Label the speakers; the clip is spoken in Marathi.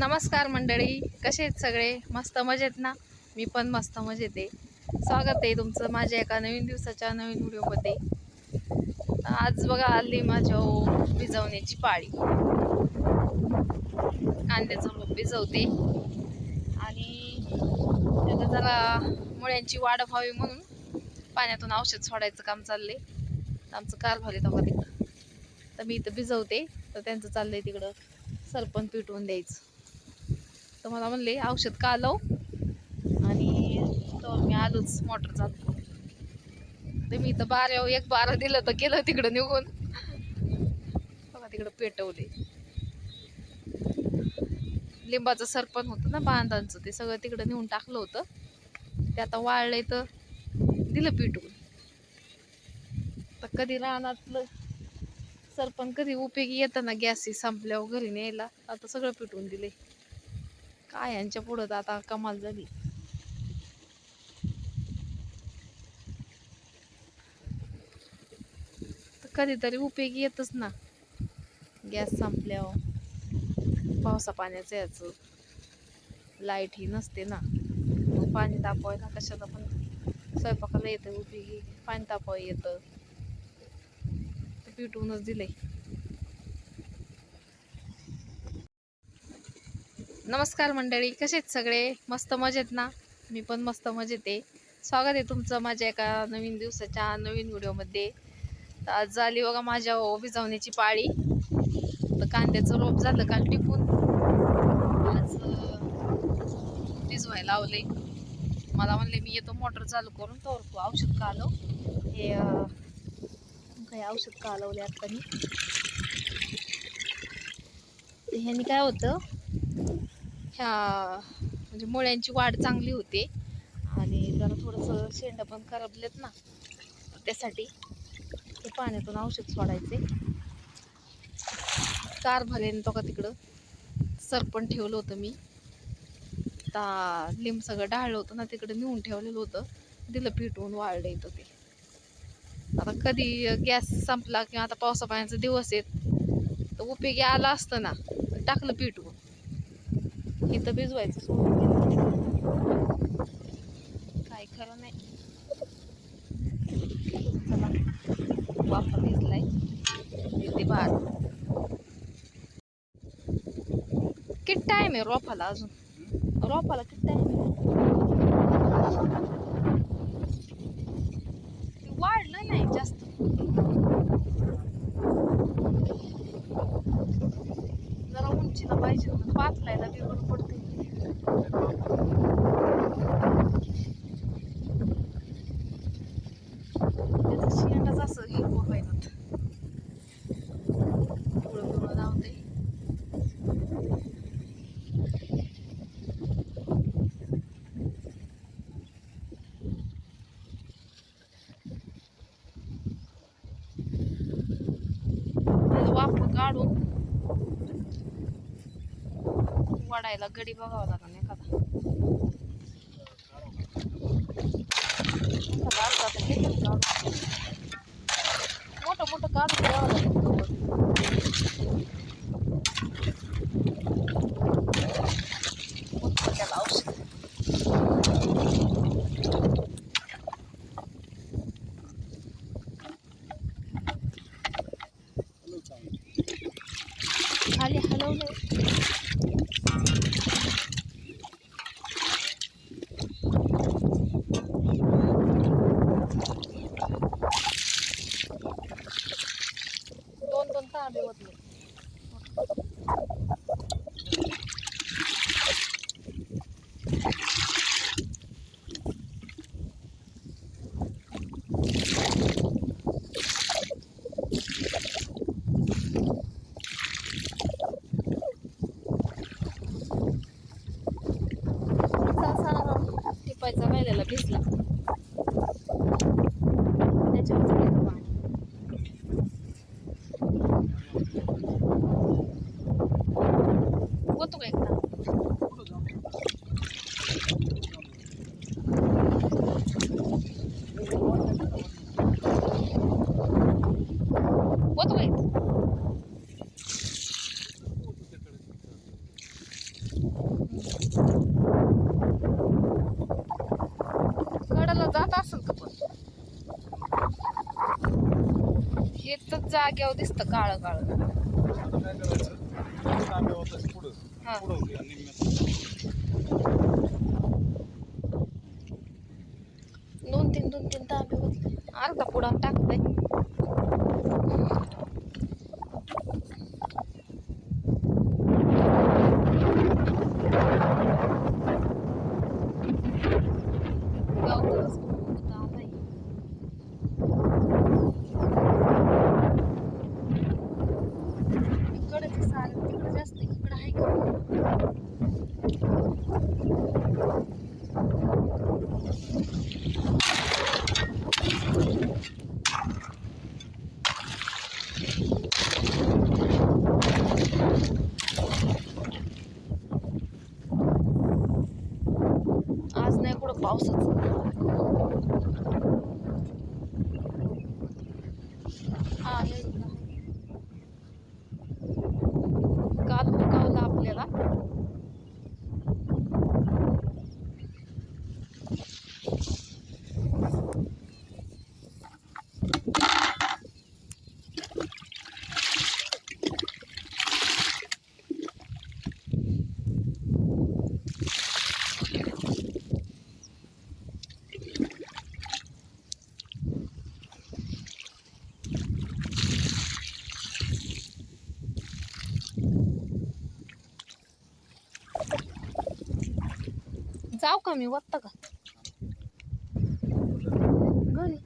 Speaker 1: नमस्कार मंडळी कसे आहेत सगळे? मस्त मजेत ना? मी पण मस्त मजेत आहे. स्वागत आहे तुमचं माझ्या एका नवीन दिवसाच्या नवीन व्हिडिओमध्ये. आज बघा आली माझ्या भिजवण्याची पाळी. कांद्याचं रोप भिजवते. आणि त्याला जरा मुळ्यांची वाढ व्हावी म्हणून पाण्यातून औषध सोडायचं काम चालले आमचं कार झाले तेव्हा तिकडं तर मी इथं भिजवते. तर त्यांचं चाललंय तिकडं सरपण पिटवून द्यायचं. तर मला म्हणले औषध का लाव हो? आणि तो मी आलोच मोटर चालू करून. तर मी तर बाऱ्यावर एक बारा दिलं तर गेलं तिकडं निघून. बघा तिकडं पेटवले. लिंबाचं सरपण होतं ना बांधांचं ते सगळं तिकडं नेऊन टाकलं होतं. ते आता वाळलंय तर दिलं पिटवून. तर कधी रानातलं सरपण कधी उपयोगी येताना गॅस संपल्यावर घरी न्यायला. आता सगळं पेटवून दिले काय यांच्या पुढं तर आता कमाल झाली. तर कधीतरी उपयोगी येतच ना. गॅस संपल्यावर. पावसा पाण्याचं याच. लाइट ही नसते ना. मग पाणी तापवायला कशाला पण. स्वयंपाकाला येतं उपयोगी. पाणी तापवाय येतं. पिटवूनच दिलंय. नमस्कार मंडळी कसे आहेत सगळे? मस्त मजेत ना? मी पण मस्त मजेत आहे. स्वागत आहे तुमचं माझ्या एका नवीन दिवसाच्या नवीन व्हिडिओमध्ये. तर आज झाली बघा माझ्या भिजवण्याची पाळी. तर कांद्याचं रोप झालं काल टिपून आज अं, भिजवायला लावले मला म्हणले मी येतो मोटर चालू करून तर तू औषध का आलो. हे काही औषध का आलवले आता मी. ह्यानी काय होतं ह्या म्हणजे मुळ्यांची वाढ चांगली होते. आणि जरा थोडंसं शेंडं पण करपलेत ना. त्यासाठी ते पाण्यातून औषध सोडायचे. कार भरेन तो का तिकडं. सरपण ठेवलं होतं मी. ता लिंब सगळं डाळलं होतं ना तिकडं नेऊन ठेवलेलं होतं. दिलं पिटवून वाळलं येतं ते. आता कधी गॅस संपला किंवा आता पावसा पाण्याचा दिवस आहेत तर उपयोगी आला असतं ना टाकलं पिटवून. इथं भिजवायचं सोडून. काय खरं नाही. चला वाफा भिजलाय. ते बार किती टाइम आहे रोपाला अजून? रोपाला किती टाइम आहे? वाढलं नाही जास्त. काढून वाढायला गडी बघावं लागेल एखादा मोठं काढतो आता किती काढू? मोठं मोठं काढून द्यावं लागेल दोन दोन तांबे ओतले बाजूला जात असेल का पण. हे तर जाग्यावर दिसत काळ काळ. दोन तीन दोन तीन तांबे होते. अर्धा पुडा टाकलाय. इकडचे सारं तिकडे जास्त इकडे आहे का? आज नाही कुठं पावसाचं. हा 거다? जाऊ का मी? वत्ता का? घरी.